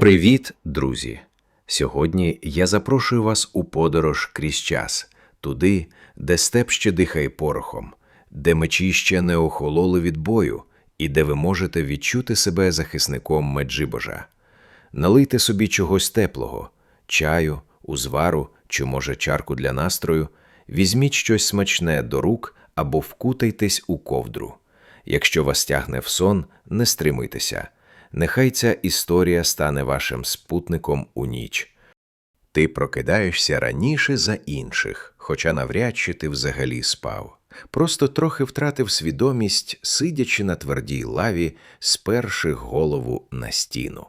Привіт, друзі! Сьогодні я запрошую вас у подорож крізь час, туди, де степ ще дихає порохом, де мечі ще не охололи від бою, і де ви можете відчути себе захисником Меджибожа. Налийте собі чогось теплого, чаю, узвару чи, може, чарку для настрою, візьміть щось смачне до рук або вкутайтесь у ковдру. Якщо вас тягне в сон, не стримуйтеся. Нехай ця історія стане вашим спутником у ніч. Ти прокидаєшся раніше за інших, хоча навряд чи ти взагалі спав. Просто трохи втратив свідомість, сидячи на твердій лаві, сперши голову на стіну.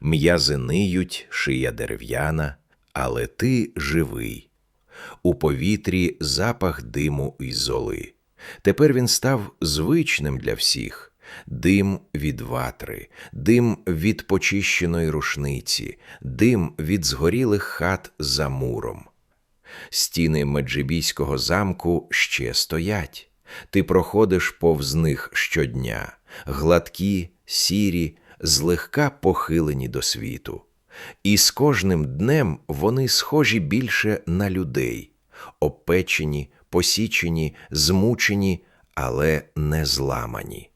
М'язи ниють, шия дерев'яна, але ти живий. У повітрі запах диму і золи. Тепер він став звичним для всіх дим від ватри, дим від почищеної рушниці, дим від згорілих хат за муром. Стіни Меджибійського замку ще стоять. Ти проходиш повз них щодня, гладкі, сірі, злегка похилені до світу. І з кожним днем вони схожі більше на людей, опечені, посічені, змучені, але не зламані.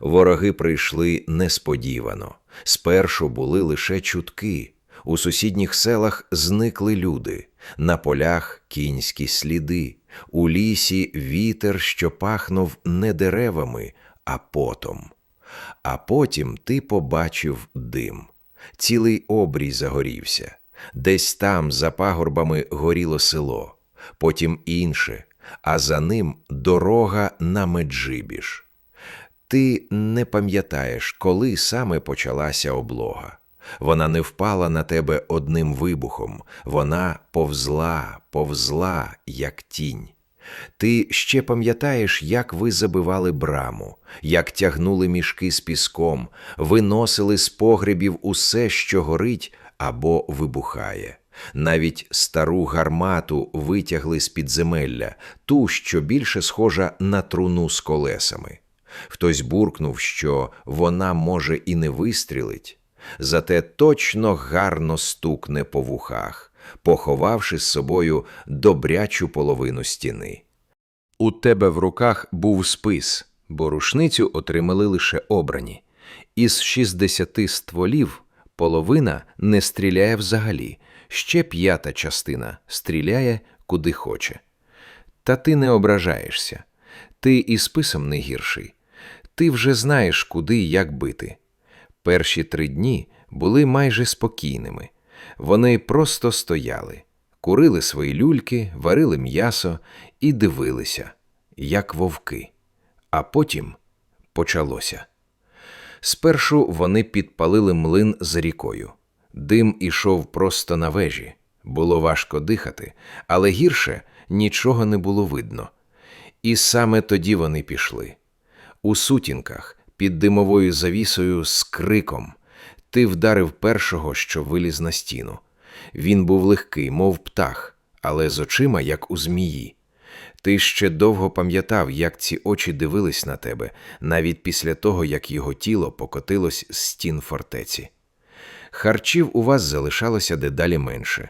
Вороги прийшли несподівано. Спершу були лише чутки. У сусідніх селах зникли люди, на полях кінські сліди, у лісі вітер, що пахнув не деревами, а потом. А потім ти побачив дим. Цілий обрій загорівся. Десь там, за пагорбами, горіло село, потім інше, а за ним дорога на Меджибіж. Ти не пам'ятаєш, коли саме почалася облога. Вона не впала на тебе одним вибухом, вона повзла, повзла, як тінь. Ти ще пам'ятаєш, як ви забивали браму, як тягнули мішки з піском, виносили з погребів усе, що горить або вибухає. Навіть стару гармату витягли з підземелля, ту, що більше схожа на труну з колесами. Хтось буркнув, що вона, може, і не вистрілить, зате точно гарно стукне по вухах, поховавши з собою добрячу половину стіни. У тебе в руках був спис, бо рушницю отримали лише обрані. Із 60 стволів половина не стріляє взагалі, ще п'ята частина стріляє куди хоче. Та ти не ображаєшся, ти і списом не гірший ти вже знаєш, куди і як бити. Перші три дні були майже спокійними. Вони просто стояли, курили свої люльки, варили м'ясо і дивилися, як вовки. А потім почалося. Спершу вони підпалили млин з рікою. Дим ішов просто на вежі. Було важко дихати, але гірше нічого не було видно. І саме тоді вони пішли у сутінках, під димовою завісою з криком. Ти вдарив першого, що виліз на стіну. Він був легкий, мов птах, але з очима, як у змії. Ти ще довго пам'ятав, як ці очі дивились на тебе, навіть після того, як його тіло покотилось з стін фортеці. Харчів у вас залишалося дедалі менше.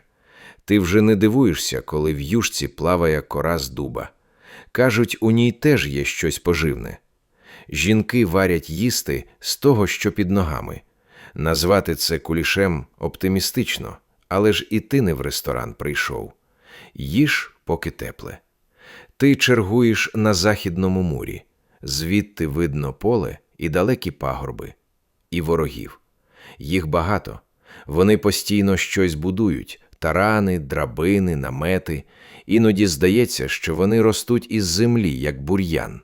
Ти вже не дивуєшся, коли в юшці плаває кора з дуба. Кажуть, у ній теж є щось поживне жінки варять їсти з того, що під ногами. Назвати це кулішем оптимістично, але ж і ти не в ресторан прийшов. Їж, поки тепле. Ти чергуєш на західному мурі, звідти видно поле і далекі пагорби, і ворогів. Їх багато. Вони постійно щось будують тарани, драбини, намети. Іноді здається, що вони ростуть із землі, як бур'ян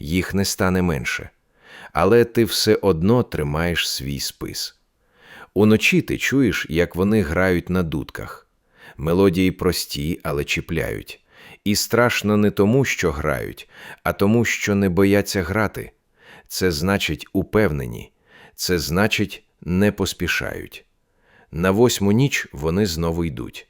їх не стане менше, але ти все одно тримаєш свій спис. Уночі ти чуєш, як вони грають на дудках. Мелодії прості, але чіпляють. І страшно не тому, що грають, а тому, що не бояться грати. Це значить упевнені, це значить, не поспішають. На восьму ніч вони знову йдуть.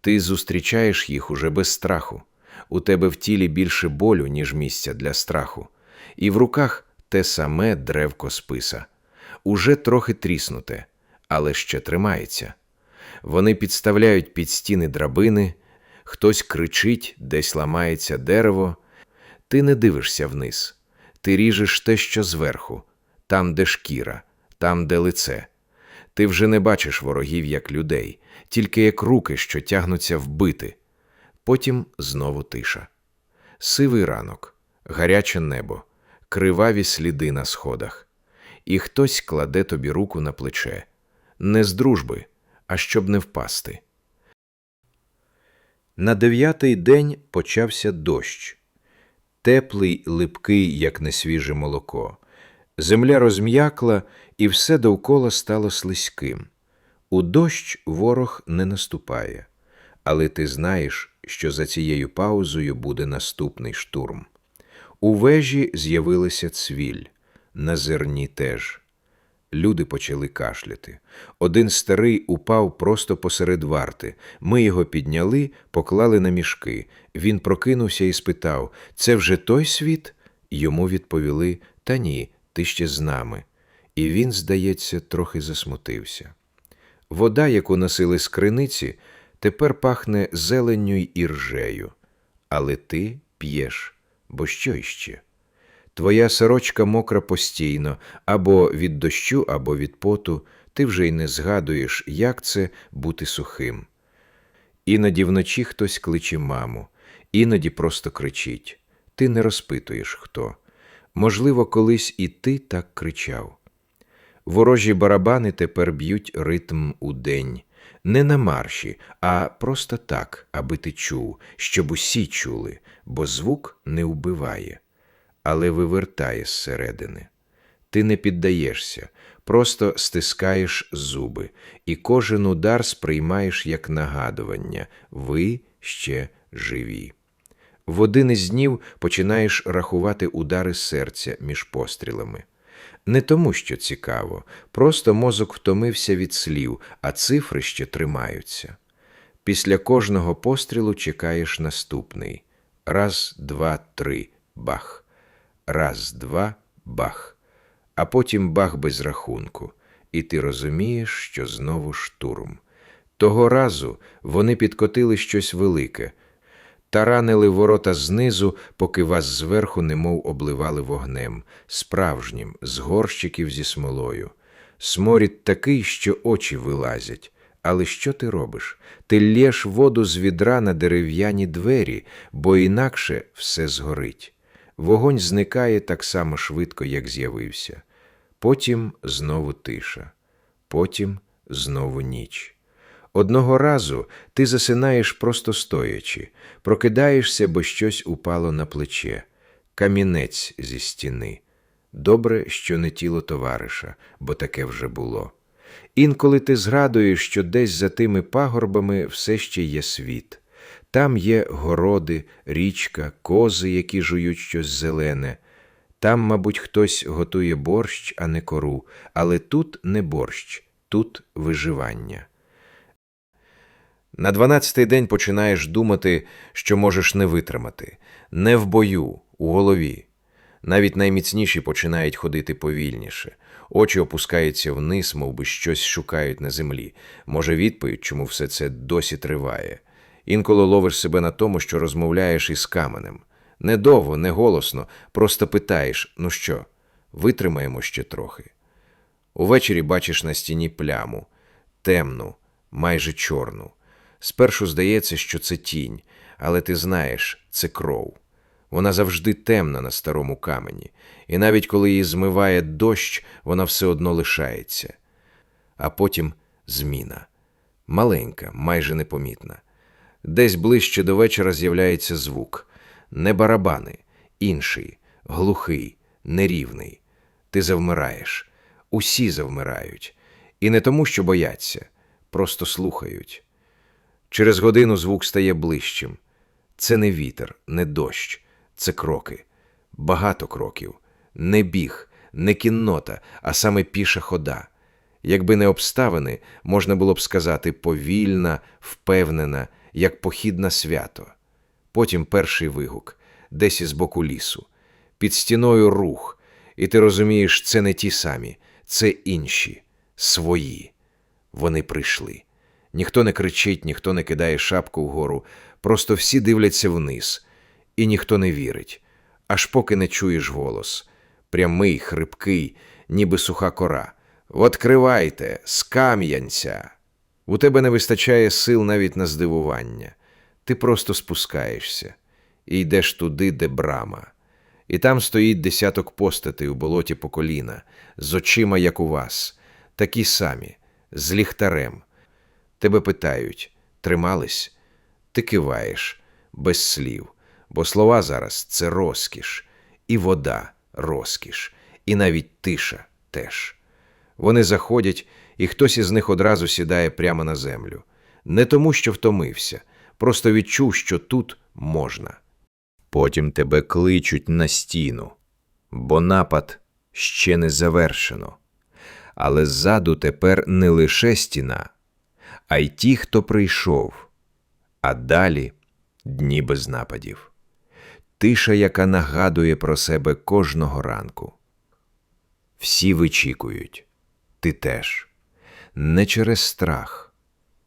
Ти зустрічаєш їх уже без страху у тебе в тілі більше болю, ніж місця для страху, і в руках те саме древко списа, уже трохи тріснуте, але ще тримається. Вони підставляють під стіни драбини, хтось кричить, десь ламається дерево. Ти не дивишся вниз, ти ріжеш те, що зверху, там, де шкіра, там, де лице. Ти вже не бачиш ворогів як людей, тільки як руки, що тягнуться вбити. Потім знову тиша. Сивий ранок, гаряче небо, криваві сліди на сходах. І хтось кладе тобі руку на плече. Не з дружби, а щоб не впасти. На дев'ятий день почався дощ. Теплий, липкий, як несвіже молоко. Земля розм'якла, і все довкола стало слизьким. У дощ ворог не наступає, але ти знаєш, що за цією паузою буде наступний штурм. У вежі з'явилася цвіль, на зерні теж. Люди почали кашляти. Один старий упав просто посеред варти. Ми його підняли, поклали на мішки. Він прокинувся і спитав: Це вже той світ? Йому відповіли: Та ні, ти ще з нами. І він, здається, трохи засмутився. Вода, яку носили з криниці, тепер пахне зеленню й іржею. Але ти п'єш, бо що іще? Твоя сорочка мокра постійно, або від дощу, або від поту, ти вже й не згадуєш, як це бути сухим. Іноді вночі хтось кличе маму, іноді просто кричить. Ти не розпитуєш хто. Можливо, колись і ти так кричав. Ворожі барабани тепер б'ють ритм у день, не на марші, а просто так, аби ти чув, щоб усі чули, бо звук не вбиває, але вивертає зсередини. Ти не піддаєшся, просто стискаєш зуби, і кожен удар сприймаєш як нагадування ви ще живі. В один із днів починаєш рахувати удари серця між пострілами. Не тому, що цікаво, просто мозок втомився від слів, а цифри ще тримаються. Після кожного пострілу чекаєш наступний. Раз, два, три, бах. Раз, два, бах. А потім бах без рахунку. І ти розумієш, що знову штурм. Того разу вони підкотили щось велике, таранили ворота знизу, поки вас зверху немов обливали вогнем, справжнім, з горщиків зі смолою. Сморід такий, що очі вилазять. Але що ти робиш? Ти лєш воду з відра на дерев'яні двері, бо інакше все згорить. Вогонь зникає так само швидко, як з'явився. Потім знову тиша, потім знову ніч. Одного разу ти засинаєш просто стоячи, прокидаєшся, бо щось упало на плече, камінець зі стіни. Добре, що не тіло товариша, бо таке вже було. Інколи ти згадуєш, що десь за тими пагорбами все ще є світ. Там є городи, річка, кози, які жують щось зелене. Там, мабуть, хтось готує борщ, а не кору, але тут не борщ, тут виживання. На дванадцятий день починаєш думати, що можеш не витримати, не в бою, у голові. Навіть найміцніші починають ходити повільніше, очі опускаються вниз, мов би щось шукають на землі. Може, відповідь, чому все це досі триває. Інколи ловиш себе на тому, що розмовляєш із каменем. Недовго, не голосно, просто питаєш: ну що, витримаємо ще трохи. Увечері бачиш на стіні пляму, темну, майже чорну. Спершу здається, що це тінь, але ти знаєш, це кров. Вона завжди темна на старому камені, і навіть коли її змиває дощ, вона все одно лишається. А потім зміна маленька, майже непомітна. Десь ближче до вечора з'являється звук не барабани, інший, глухий, нерівний. Ти завмираєш, усі завмирають, і не тому, що бояться, просто слухають. Через годину звук стає ближчим. Це не вітер, не дощ, це кроки, багато кроків, не біг, не кіннота, а саме піша хода. Якби не обставини, можна було б сказати повільна, впевнена, як похід на свято. Потім перший вигук, десь із боку лісу, під стіною рух, і ти розумієш, це не ті самі, це інші, свої. Вони прийшли. Ніхто не кричить, ніхто не кидає шапку вгору, просто всі дивляться вниз, і ніхто не вірить, аж поки не чуєш голос. Прямий, хрипкий, ніби суха кора. Откривайте, з кам'янця. У тебе не вистачає сил навіть на здивування. Ти просто спускаєшся і йдеш туди, де брама. І там стоїть десяток постатей у болоті по коліна, з очима, як у вас, такі самі, з ліхтарем. Тебе питають тримались? Ти киваєш без слів, бо слова зараз це розкіш, і вода розкіш, і навіть тиша теж. Вони заходять, і хтось із них одразу сідає прямо на землю. Не тому, що втомився, просто відчув, що тут можна. Потім тебе кличуть на стіну, бо напад ще не завершено. Але ззаду тепер не лише стіна, а й ті, хто прийшов, а далі дні без нападів. Тиша, яка нагадує про себе кожного ранку. Всі вичікують, ти теж. Не через страх,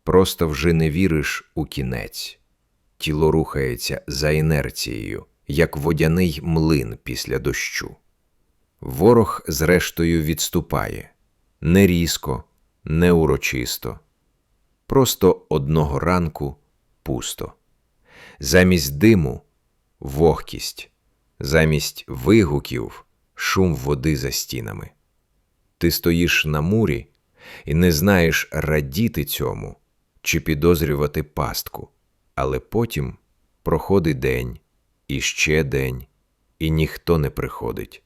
просто вже не віриш у кінець. Тіло рухається за інерцією, як водяний млин після дощу. Ворог, зрештою, відступає не різко, не урочисто. Просто одного ранку пусто. Замість диму вогкість, замість вигуків шум води за стінами. Ти стоїш на мурі і не знаєш радіти цьому чи підозрювати пастку, але потім проходить день, і ще день, і ніхто не приходить,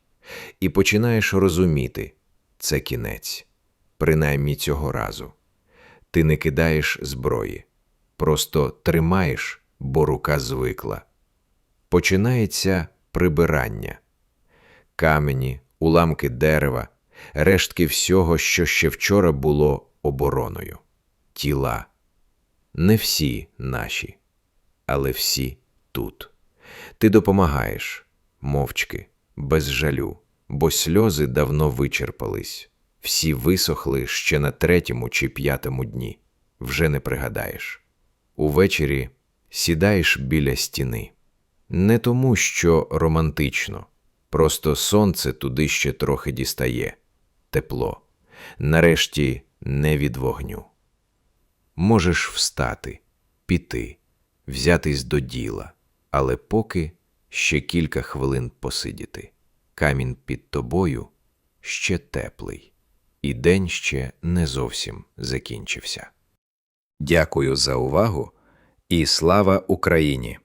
і починаєш розуміти це кінець, принаймні цього разу. Ти не кидаєш зброї, просто тримаєш, бо рука звикла. Починається прибирання камені, уламки дерева, рештки всього, що ще вчора було обороною, тіла. Не всі наші, але всі тут. Ти допомагаєш мовчки, без жалю, бо сльози давно вичерпались, всі висохли ще на третьому чи п'ятому дні, вже не пригадаєш. Увечері сідаєш біля стіни. Не тому, що романтично, просто сонце туди ще трохи дістає, тепло, нарешті не від вогню. Можеш встати, піти, взятись до діла, але поки ще кілька хвилин посидіти. Камінь під тобою ще теплий, і день ще не зовсім закінчився. Дякую за увагу і слава Україні!